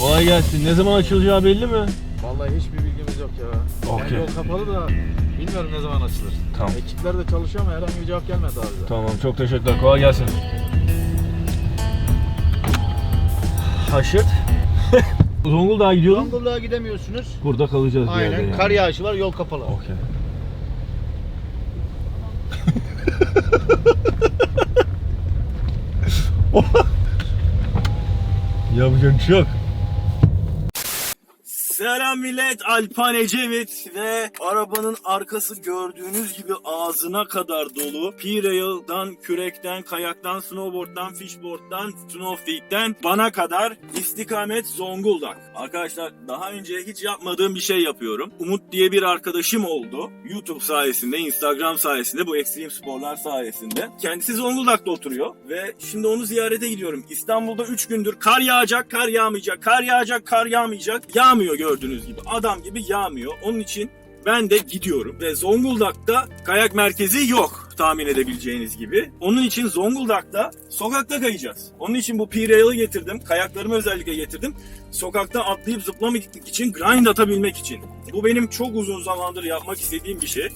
Kolay gelsin. Ne zaman açılacağı belli mi? Vallahi hiçbir bilgimiz yok ya. Okey. Yani yol kapalı da bilmiyorum ne zaman açılır. Tamam. Ekipler de çalışıyor ama herhangi bir cevap gelmedi daha bize. Tamam çok teşekkürler. Kolay gelsin. Haşet. Zonguldak'a gidiyordum. Zonguldak'a gidemiyorsunuz. Burada kalacağız bir yerde Aynen. yani. Kar yağışı var, yol kapalı. Okey. Yapacak bir şey yok. Selam millet Alpan Ecevit ve arabanın arkası gördüğünüz gibi ağzına kadar dolu. P-Rail'dan, kürekten, kayaktan, snowboard'dan, fishboard'dan, snowfeed'den bana kadar istikamet Zonguldak. Arkadaşlar daha önce hiç yapmadığım bir şey yapıyorum. Umut diye bir arkadaşım oldu. YouTube sayesinde, Instagram sayesinde, bu ekstrem sporlar sayesinde. Kendisi Zonguldak'ta oturuyor ve şimdi onu ziyarete gidiyorum. İstanbul'da 3 gündür kar yağacak, kar yağmayacak, kar yağacak, kar yağmayacak. Yağmıyor gördüğünüz gibi. Adam gibi yağmıyor. Onun için ben de gidiyorum ve Zonguldak'ta kayak merkezi yok tahmin edebileceğiniz gibi. Onun için Zonguldak'ta sokakta kayacağız. Onun için bu P-Rail'ı getirdim. Kayaklarımı özellikle getirdim. Sokakta atlayıp zıplamak için, grind atabilmek için. Bu benim çok uzun zamandır yapmak istediğim bir şey.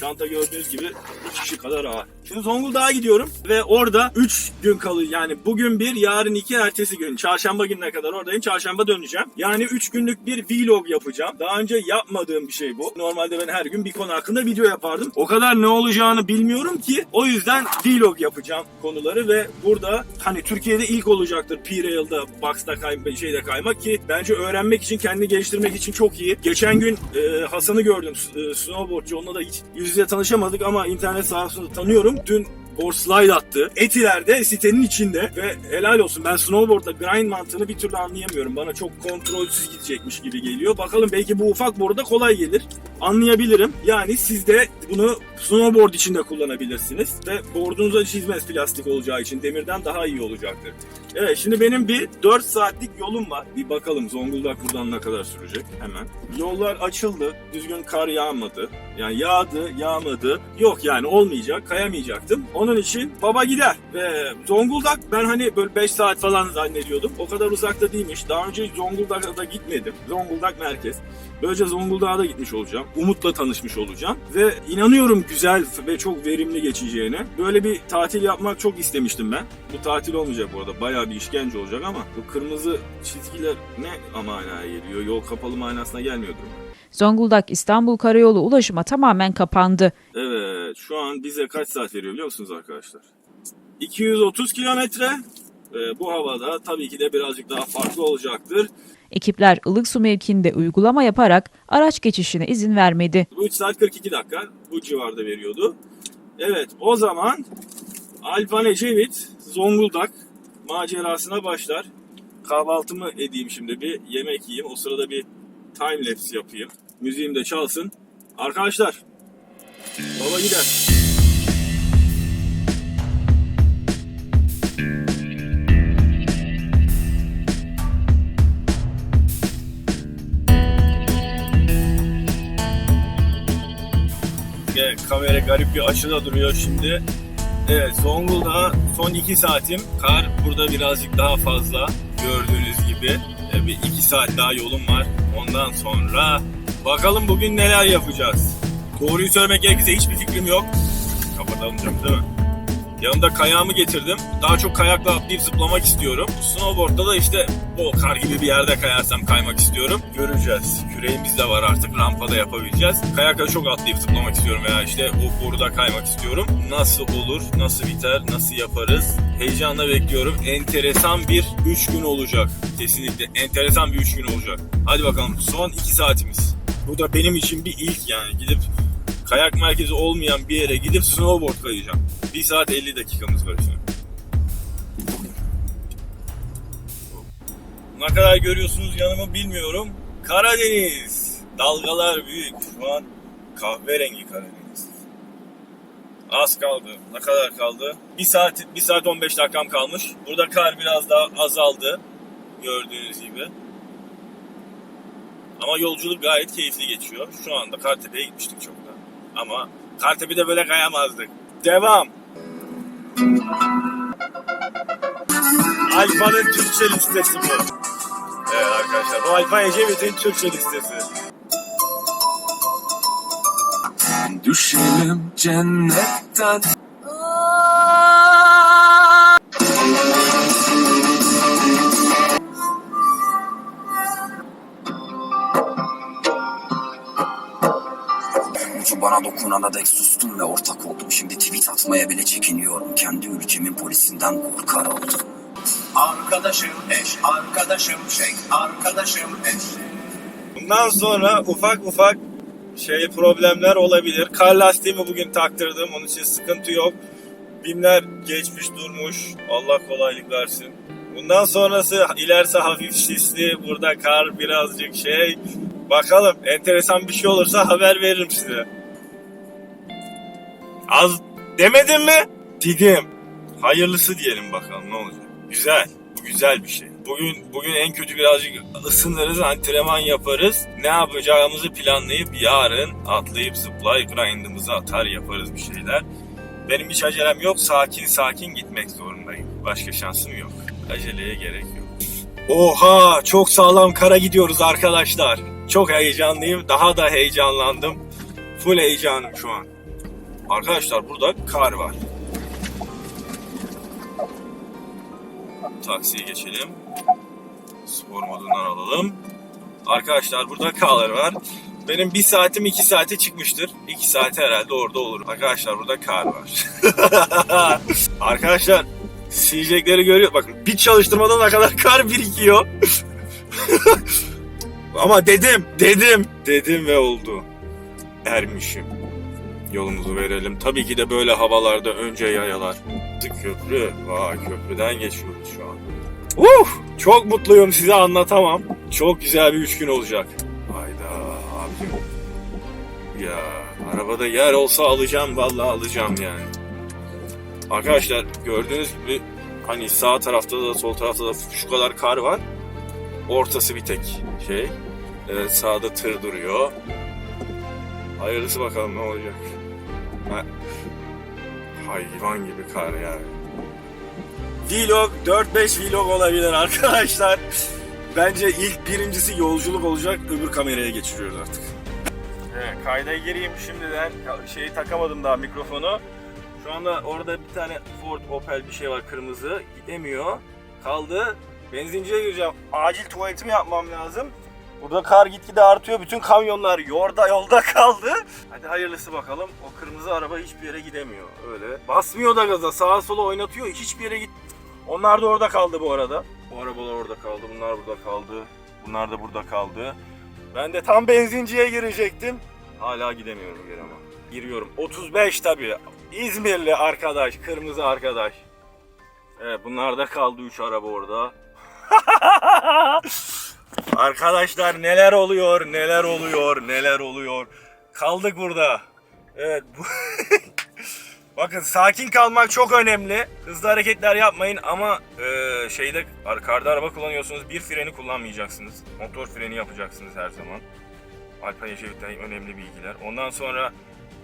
Çanta gördüğünüz gibi 3 kişi kadar ağır. Şimdi Zonguldak'a gidiyorum ve orada 3 gün kalıyor. Yani bugün bir, yarın iki, ertesi gün. Çarşamba gününe kadar oradayım. Çarşamba döneceğim. Yani 3 günlük bir vlog yapacağım. Daha önce yapmadığım bir şey bu. Normalde ben her gün bir konu hakkında video yapardım. O kadar ne olacağını bilmiyorum ki. O yüzden vlog yapacağım konuları ve burada hani Türkiye'de ilk olacaktır P-Rail'da, Box'ta kayma, şeyde kaymak ki bence öğrenmek için, kendini geliştirmek için çok iyi. Geçen gün e, Hasan'ı gördüm, e, snowboardçu. Onunla da hiç yüz yüze tanışamadık ama internet sayesinde tanıyorum. Dün board slide attı. Etiler'de sitenin içinde ve helal olsun ben snowboard'da grind mantığını bir türlü anlayamıyorum. Bana çok kontrolsüz gidecekmiş gibi geliyor. Bakalım belki bu ufak board'a kolay gelir. Anlayabilirim. Yani siz de bunu snowboard için de kullanabilirsiniz. Ve board'unuza çizmez plastik olacağı için demirden daha iyi olacaktır. Evet şimdi benim bir 4 saatlik yolum var. Bir bakalım Zonguldak buradan ne kadar sürecek hemen. Yollar açıldı. Düzgün kar yağmadı. Yani yağdı, yağmadı. Yok yani olmayacak, kayamayacaktım. Onun için baba gider. Ve Zonguldak ben hani böyle 5 saat falan zannediyordum. O kadar uzakta değilmiş. Daha önce Zonguldak'a da gitmedim. Zonguldak merkez. Böylece Zonguldak'a da gitmiş olacağım. Umut'la tanışmış olacağım. Ve inanıyorum güzel ve çok verimli geçeceğine. Böyle bir tatil yapmak çok istemiştim ben. Bu tatil olmayacak bu arada. Bayağı bir işkence olacak ama bu kırmızı çizgiler ne manaya geliyor? Yol kapalı manasına gelmiyordur. Zonguldak İstanbul Karayolu ulaşıma tamamen kapandı. Evet şu an bize kaç saat veriyor biliyor musunuz arkadaşlar? 230 kilometre. Bu havada tabii ki de birazcık daha farklı olacaktır. Ekipler Ilıksu mevkinde uygulama yaparak araç geçişine izin vermedi. Bu 3 saat 42 dakika bu civarda veriyordu. Evet o zaman Alpan Ecevit Zonguldak macerasına başlar. Kahvaltımı edeyim şimdi bir yemek yiyeyim. O sırada bir time lapse yapayım. Müziğim de çalsın. Arkadaşlar baba gider. Kamera garip bir açıda duruyor şimdi. Evet Zonguldak'a son 2 saatim. Kar burada birazcık daha fazla gördüğünüz gibi. E, Bir 2 saat daha yolum var. Ondan sonra bakalım bugün neler yapacağız. Doğruyu söylemek gerekirse hiçbir fikrim yok. Kapatalım camı değil mi? Yanımda kayağımı getirdim. Daha çok kayakla atlayıp zıplamak istiyorum. Snowboard'da da işte o kar gibi bir yerde kayarsam kaymak istiyorum. Göreceğiz. Küreğimiz de var artık. Rampada yapabileceğiz. Kayakla çok atlayıp zıplamak istiyorum veya işte o boruda kaymak istiyorum. Nasıl olur? Nasıl biter? Nasıl yaparız? Heyecanla bekliyorum. Enteresan bir 3 gün olacak. Kesinlikle enteresan bir 3 gün olacak. Hadi bakalım. Son 2 saatimiz. Bu da benim için bir ilk yani. Gidip kayak merkezi olmayan bir yere gidip snowboard kayacağım. 1 saat 50 dakikamız var şimdi. Ne kadar görüyorsunuz yanımı bilmiyorum. Karadeniz. Dalgalar büyük. Şu an kahverengi Karadeniz. Az kaldı. Ne kadar kaldı? 1 saat 1 saat 15 dakikam kalmış. Burada kar biraz daha azaldı. Gördüğünüz gibi. Ama yolculuk gayet keyifli geçiyor. Şu anda Kartepe'ye gitmiştik çoktan. Ama Kartepe'de böyle kayamazdık. Devam. Alfa'nın Türkçe listesi bu. Evet arkadaşlar bu Alpay Ecevit'in Türkçe listesi. Düşelim cennetten Dokunana dek sustum ve ortak oldum. Şimdi tweet atmaya bile çekiniyorum. Kendi ülkemin polisinden korkar oldum. Arkadaşım eş, arkadaşım şey, arkadaşım eş Bundan sonra ufak ufak şey problemler olabilir. Kar lastiğimi bugün taktırdım. Onun için sıkıntı yok. Bimler geçmiş durmuş. Allah kolaylık versin. Bundan sonrası ilerisi hafif sisli. Burada kar birazcık şey. Bakalım enteresan bir şey olursa haber veririm size. Az demedim mi? Dedim. Hayırlısı diyelim bakalım ne olacak. Güzel. Bu güzel bir şey. Bugün bugün en kötü birazcık ısınırız, antrenman yaparız. Ne yapacağımızı planlayıp yarın atlayıp zıplayıp grindımızı atar yaparız bir şeyler. Benim hiç acelem yok. Sakin sakin gitmek zorundayım. Başka şansım yok. Aceleye gerek yok. Oha! Çok sağlam kara gidiyoruz arkadaşlar. Çok heyecanlıyım. Daha da heyecanlandım. Full heyecanım şu an. Arkadaşlar burada kar var. Taksiye geçelim. Spor modundan alalım. Arkadaşlar burada kar var. Benim bir saatim iki saate çıkmıştır. İki saate herhalde orada olurum. Arkadaşlar burada kar var. Arkadaşlar silecekleri görüyor. Bakın bir çalıştırmadan ne kadar kar birikiyor. Ama dedim, dedim, dedim ve oldu. Ermişim. Yolumuzu verelim. Tabii ki de böyle havalarda önce yayalar. Köprü. Vay köprüden geçiyoruz şu an. Uh! Çok mutluyum size anlatamam. Çok güzel bir üç gün olacak. Hayda abicim. Ya arabada yer olsa alacağım vallahi alacağım yani. Arkadaşlar gördüğünüz gibi hani sağ tarafta da sol tarafta da şu kadar kar var. Ortası bir tek şey. Evet sağda tır duruyor. Hayırlısı bakalım ne olacak. Ha. Hayvan gibi kar yani. Vlog 4-5 vlog olabilir arkadaşlar. Bence ilk birincisi yolculuk olacak. Öbür kameraya geçiriyoruz artık. Evet, kayda gireyim şimdiden. Şeyi takamadım daha mikrofonu. Şu anda orada bir tane Ford Opel bir şey var kırmızı. Gidemiyor. Kaldı. Benzinciye gireceğim. Acil tuvaletimi yapmam lazım. Burada kar gitgide artıyor. Bütün kamyonlar yolda yolda kaldı. Hadi hayırlısı bakalım. O kırmızı araba hiçbir yere gidemiyor. Öyle. Basmıyor da gaza. Sağa sola oynatıyor. Hiçbir yere git. Onlar da orada kaldı bu arada. Bu arabalar orada kaldı. Bunlar burada kaldı. Bunlar da burada kaldı. Ben de tam benzinciye girecektim. Hala gidemiyorum geri ama. Giriyorum. 35 tabii. İzmirli arkadaş. Kırmızı arkadaş. Evet bunlar da kaldı 3 araba orada. Arkadaşlar neler oluyor, neler oluyor, neler oluyor. Kaldık burada. Evet bu... Bakın sakin kalmak çok önemli. Hızlı hareketler yapmayın ama e, şeyde karda araba kullanıyorsunuz bir freni kullanmayacaksınız. Motor freni yapacaksınız her zaman. Alpay Ecevit'ten önemli bilgiler. Ondan sonra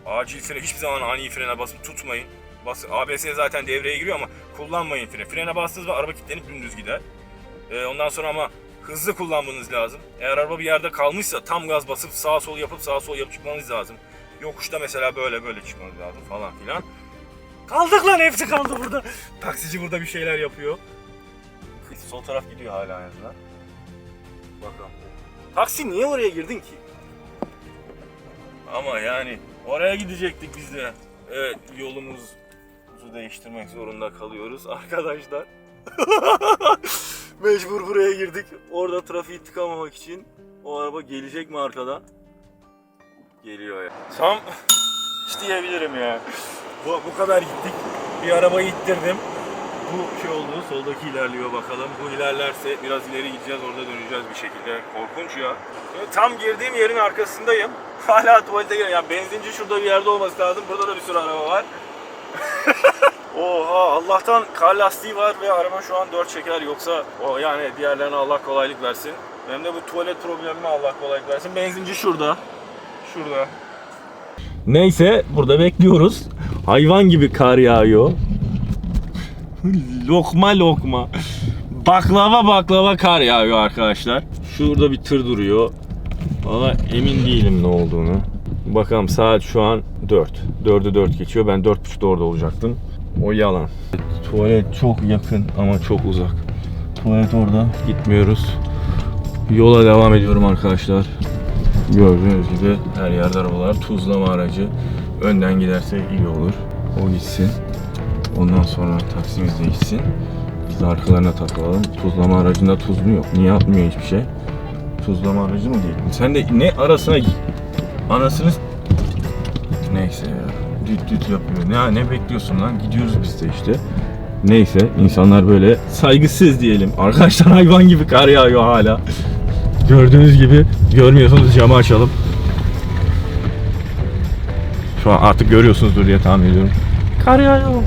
acil frene hiçbir zaman ani frene basıp tutmayın. Bas, ABS zaten devreye giriyor ama kullanmayın freni. Frene bastığınız zaman araba kilitlenip dümdüz gider. E, ondan sonra ama hızlı kullanmanız lazım. Eğer araba bir yerde kalmışsa tam gaz basıp sağa sol yapıp sağa sol yapıp çıkmanız lazım. Yokuşta mesela böyle böyle çıkmanız lazım falan filan. Kaldık lan hepsi kaldı burada. Taksici burada bir şeyler yapıyor. Sol taraf gidiyor hala en azından. Bakalım. Taksi niye oraya girdin ki? Ama yani oraya gidecektik biz de. Evet yolumuzu değiştirmek zorunda kalıyoruz arkadaşlar. Mecbur buraya girdik. Orada trafiği tıkamamak için. O araba gelecek mi arkadan? Geliyor ya. Tam diyebilirim ya. Bu, bu kadar gittik. Bir arabayı ittirdim. Bu şey oldu. Soldaki ilerliyor bakalım. Bu ilerlerse biraz ileri gideceğiz. Orada döneceğiz bir şekilde. Korkunç ya. Tam girdiğim yerin arkasındayım. Hala tuvalete giriyorum. Yani benzinci şurada bir yerde olması lazım. Burada da bir sürü araba var. Oha Allah'tan kar lastiği var ve araba şu an 4 çeker yoksa o yani diğerlerine Allah kolaylık versin. Benim de bu tuvalet problemime Allah kolaylık versin. Benzinci şurada. Şurada. Neyse burada bekliyoruz. Hayvan gibi kar yağıyor. lokma lokma. Baklava baklava kar yağıyor arkadaşlar. Şurada bir tır duruyor. Valla emin değilim ne olduğunu. Bakalım saat şu an 4. 4'ü 4 geçiyor. Ben 4.30'da orada olacaktım. O yalan. Tuvalet çok yakın ama çok uzak. Tuvalet orada. Gitmiyoruz. Yola devam ediyorum arkadaşlar. Gördüğünüz gibi her yerde arabalar. Tuzlama aracı. Önden giderse iyi olur. O gitsin. Ondan sonra taksimiz de gitsin. Biz arkalarına takılalım. Tuzlama aracında tuz mu yok? Niye atmıyor hiçbir şey? Tuzlama aracı mı değil? Sen de ne arasına. Anasını... Neyse ya. Düt düt yapıyor. Ne, ne bekliyorsun lan? Gidiyoruz biz de işte. Neyse insanlar böyle saygısız diyelim. Arkadaşlar hayvan gibi kar yağıyor hala. Gördüğünüz gibi görmüyorsanız camı açalım. Şu an artık görüyorsunuzdur diye tahmin ediyorum. Kar yağıyor.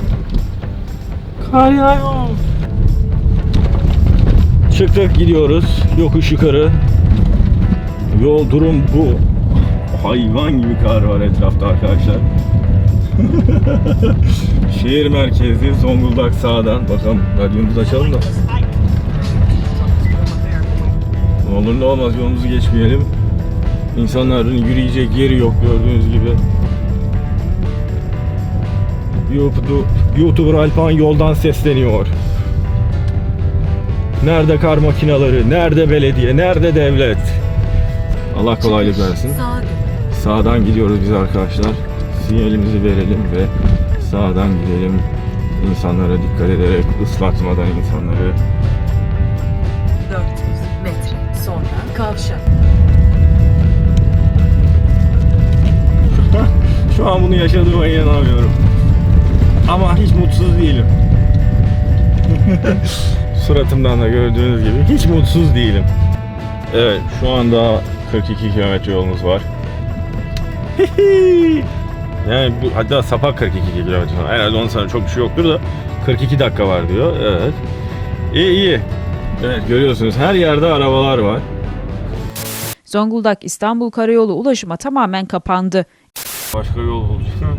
Kar yağıyor. Çıktık gidiyoruz. Yokuş yukarı. Yol durum bu. Hayvan gibi kar var etrafta arkadaşlar. Şehir merkezi Zonguldak sağdan. Bakalım radyomuzu açalım da. Ne olur ne olmaz yolumuzu geçmeyelim. İnsanların yürüyecek yeri yok gördüğünüz gibi. YouTube, YouTuber Alpan yoldan sesleniyor. Nerede kar makineleri, nerede belediye, nerede devlet? Allah kolaylık versin. Sağdan gidiyoruz biz arkadaşlar. Sinyalimizi verelim ve sağdan gidelim. İnsanlara dikkat ederek ıslatmadan insanları. 400 metre sonra kavşak. Şu an bunu yaşadığıma inanamıyorum. Ama hiç mutsuz değilim. Suratımdan da gördüğünüz gibi hiç mutsuz değilim. Evet şu anda 42 kilometre yolumuz var. Yani bu hatta sapak 42 kilometre. Herhalde onun sana çok bir şey yoktur da 42 dakika var diyor. Evet. İyi iyi. Evet görüyorsunuz her yerde arabalar var. Zonguldak İstanbul Karayolu ulaşıma tamamen kapandı. Başka yol bulacağım.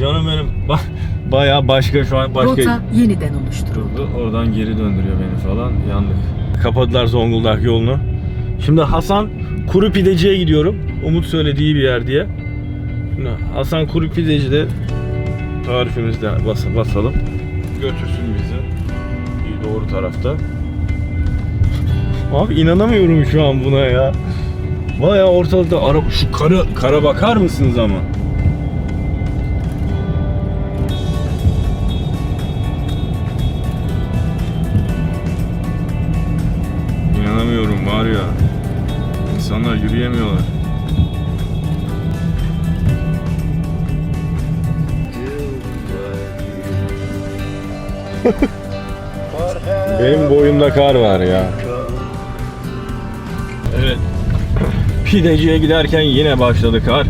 Canım benim ba- bayağı başka şu an başka Rota yeniden oluşturuldu. Oradan geri döndürüyor beni falan. Yandık. Kapadılar Zonguldak yolunu. Şimdi Hasan Kuru Pideci'ye gidiyorum. Umut söylediği bir yer diye. Hasan Kuru Pideci'de tarifimizde bas basalım. Götürsün bizi. İyi doğru tarafta. Abi inanamıyorum şu an buna ya. Bayağı ortalıkta araba şu kara kara bakar mısınız ama? İnanamıyorum var ya. İnsanlar yürüyemiyorlar. Benim boyumda kar var ya. Evet. Pideciye giderken yine başladı kar.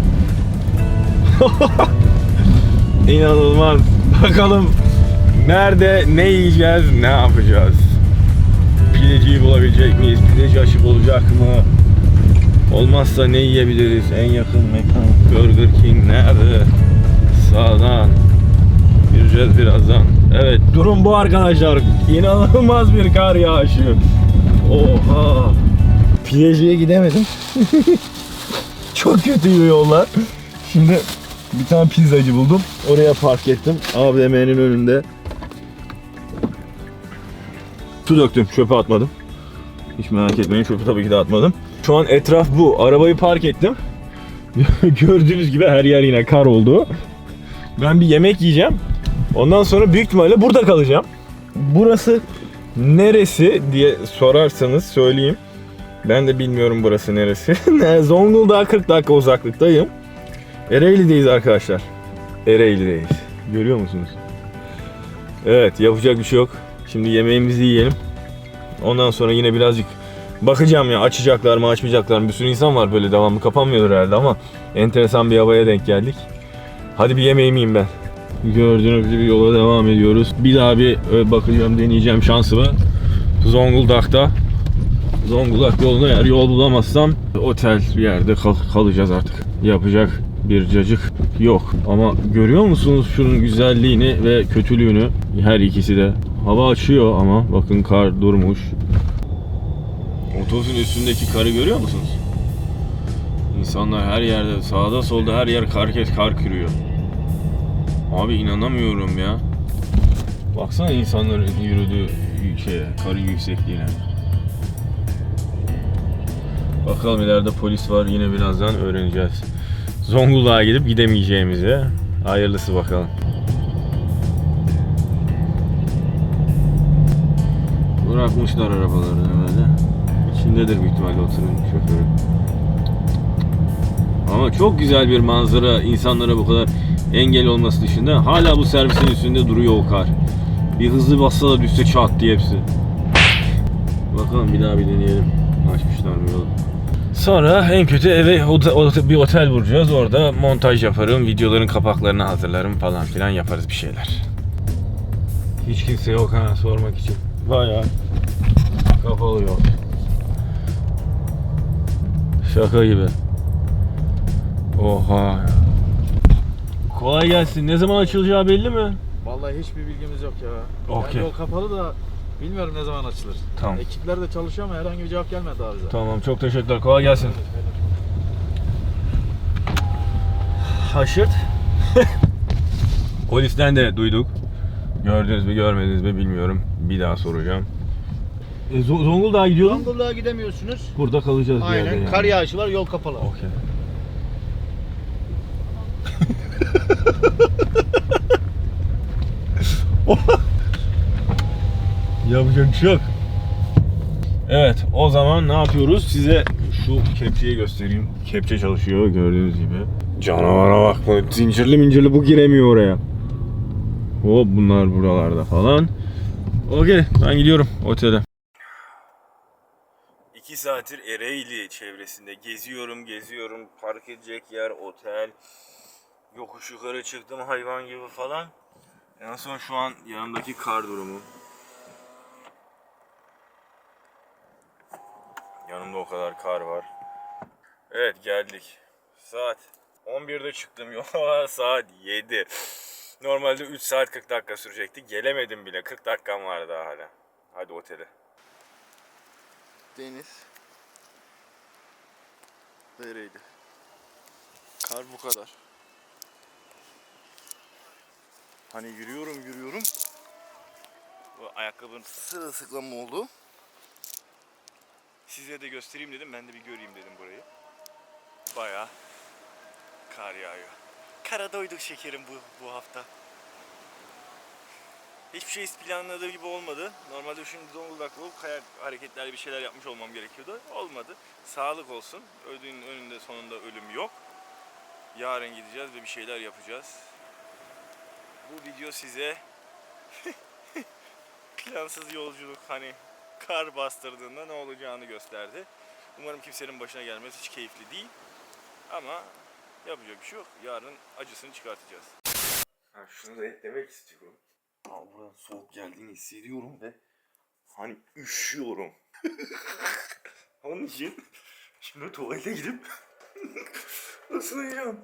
İnanılmaz. Bakalım nerede ne yiyeceğiz, ne yapacağız? Pideciyi bulabilecek miyiz? Pideci açık olacak mı? Olmazsa ne yiyebiliriz? En yakın mekan Burger King nerede? Sağdan. Yürüyeceğiz birazdan. Evet durum bu arkadaşlar. İnanılmaz bir kar yağışı. Oha. Pideciye gidemedim. Çok kötü yollar. Şimdi bir tane pizzacı buldum. Oraya park ettim. AVM'nin önünde. Su döktüm, çöpe atmadım. Hiç merak etmeyin, çöpü tabii ki de atmadım. Şu an etraf bu. Arabayı park ettim. Gördüğünüz gibi her yer yine kar oldu. Ben bir yemek yiyeceğim. Ondan sonra büyük ihtimalle burada kalacağım. Burası neresi diye sorarsanız söyleyeyim. Ben de bilmiyorum burası neresi. Zonguldak'a 40 dakika uzaklıktayım. Ereğli'deyiz arkadaşlar. Ereğli'deyiz. Görüyor musunuz? Evet yapacak bir şey yok. Şimdi yemeğimizi yiyelim. Ondan sonra yine birazcık bakacağım ya açacaklar mı açmayacaklar mı. Bir sürü insan var böyle devamlı kapanmıyor herhalde ama enteresan bir havaya denk geldik. Hadi bir yemeğimi yiyeyim ben. Gördüğünüz gibi yola devam ediyoruz. Bir daha bir e, bakacağım deneyeceğim şansımı. Zonguldak'ta. Zonguldak yoluna eğer yol bulamazsam otel bir yerde kal- kalacağız artık. Yapacak bir cacık yok. Ama görüyor musunuz şunun güzelliğini ve kötülüğünü? Her ikisi de Hava açıyor ama bakın kar durmuş. Otobüsün üstündeki karı görüyor musunuz? İnsanlar her yerde sağda solda her yer kar kar kürüyor. Abi inanamıyorum ya. Baksana insanların yürüdüğü şeye, karın yüksekliğine. Bakalım ileride polis var yine birazdan öğreneceğiz. Zonguldak'a gidip gidemeyeceğimizi. Hayırlısı bakalım. Bırakmışlar arabalarını böyle. İçindedir büyük ihtimalle oturun şoförü. Ama çok güzel bir manzara insanlara bu kadar engel olması dışında hala bu servisin üstünde duruyor o kar. Bir hızlı bassa da düşse çat diye hepsi. Bakalım bir daha bir deneyelim. Açmışlar mı yolu? Sonra en kötü eve bir otel bulacağız. Orada montaj yaparım, videoların kapaklarını hazırlarım falan filan yaparız bir şeyler. Hiç kimse yok ha sormak için. Bayağı kapalı yok. Şaka gibi. Oha. Kolay gelsin. Ne zaman açılacağı belli mi? Vallahi hiçbir bilgimiz yok ya. Okey. Yani yol kapalı da bilmiyorum ne zaman açılır. Tamam. Ekipler de çalışıyor ama herhangi bir cevap gelmedi daha bize. Tamam çok teşekkürler. Kolay gelsin. Haşırt. Polisten de duyduk. Gördünüz mü görmediniz mi bilmiyorum. Bir daha soracağım. E, Zo- Zonguldak'a gidiyorum. Zonguldak'a gidemiyorsunuz. Burada kalacağız bir yerde Aynen. yani. Kar yağışı var, yol kapalı. Okey. Yapacak bir şey. Evet o zaman ne yapıyoruz? Size şu kepçeyi göstereyim. Kepçe çalışıyor gördüğünüz gibi. Canavara bak zincirli mincirli bu giremiyor oraya. Hop bunlar buralarda falan. Okey ben gidiyorum otele. 2 saattir Ereğli çevresinde geziyorum geziyorum. Park edecek yer, otel. Yokuş yukarı çıktım hayvan gibi falan. En son şu an yanımdaki kar durumu. Yanımda o kadar kar var. Evet geldik. Saat 11'de çıktım yola saat 7. Normalde 3 saat 40 dakika sürecekti. Gelemedim bile. 40 dakikam var daha hala. Hadi otele. Deniz. Nereydi? Kar bu kadar. Hani yürüyorum yürüyorum. Bu ayakkabının sırılsıklam oldu. Size de göstereyim dedim. Ben de bir göreyim dedim burayı. Bayağı kar yağıyor. Kara doyduk şekerim bu, bu hafta. Hiçbir şey planladığım gibi olmadı. Normalde şimdi Zonguldak'ta olup kayak hareketlerle bir şeyler yapmış olmam gerekiyordu. Olmadı. Sağlık olsun. Ödünün önünde sonunda ölüm yok. Yarın gideceğiz ve bir şeyler yapacağız. Bu video size plansız yolculuk hani kar bastırdığında ne olacağını gösterdi. Umarım kimsenin başına gelmez. Hiç keyifli değil. Ama yapacak bir şey yok. Yarın acısını çıkartacağız. Ha, şunu da eklemek istiyorum. Ama buradan soğuk geldiğini hissediyorum ve hani üşüyorum. Onun için şimdi tuvalete gidip ısınacağım.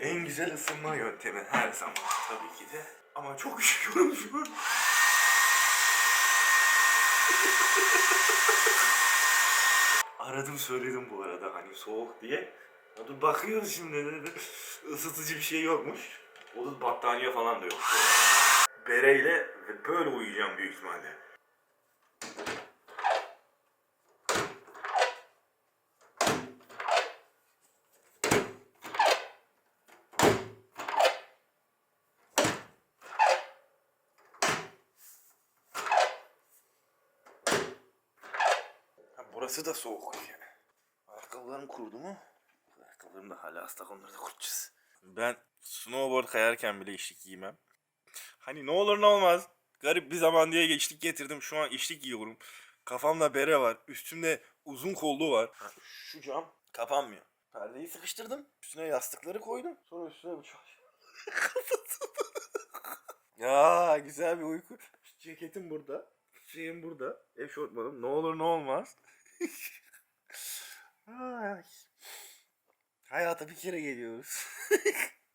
En güzel ısınma yöntemi her zaman tabii ki de. Ama çok üşüyorum şu an. Aradım söyledim bu arada hani soğuk diye. Ya dur bakıyoruz şimdi ısıtıcı bir şey yokmuş. O battaniye falan da yok. Bereyle böyle uyuyacağım büyük ihtimalle. Burası da soğuk yani. Ayakkabılarım kurudu mu? Ayakkabılarım da hala ıslak onları da kurutacağız. Ben snowboard kayarken bile içlik giymem. Hani ne olur ne olmaz. Garip bir zaman diye geçtik getirdim. Şu an içlik giyiyorum. Kafamda bere var. Üstümde uzun kollu var. Ha, şu cam kapanmıyor. Perdeyi sıkıştırdım. Üstüne yastıkları koydum. Sonra üstüne çarşı. ya güzel bir uyku. Ceketim burada. Şeyim burada. Eşortmanım. Ne olur ne olmaz. Ay. Hayata bir kere geliyoruz.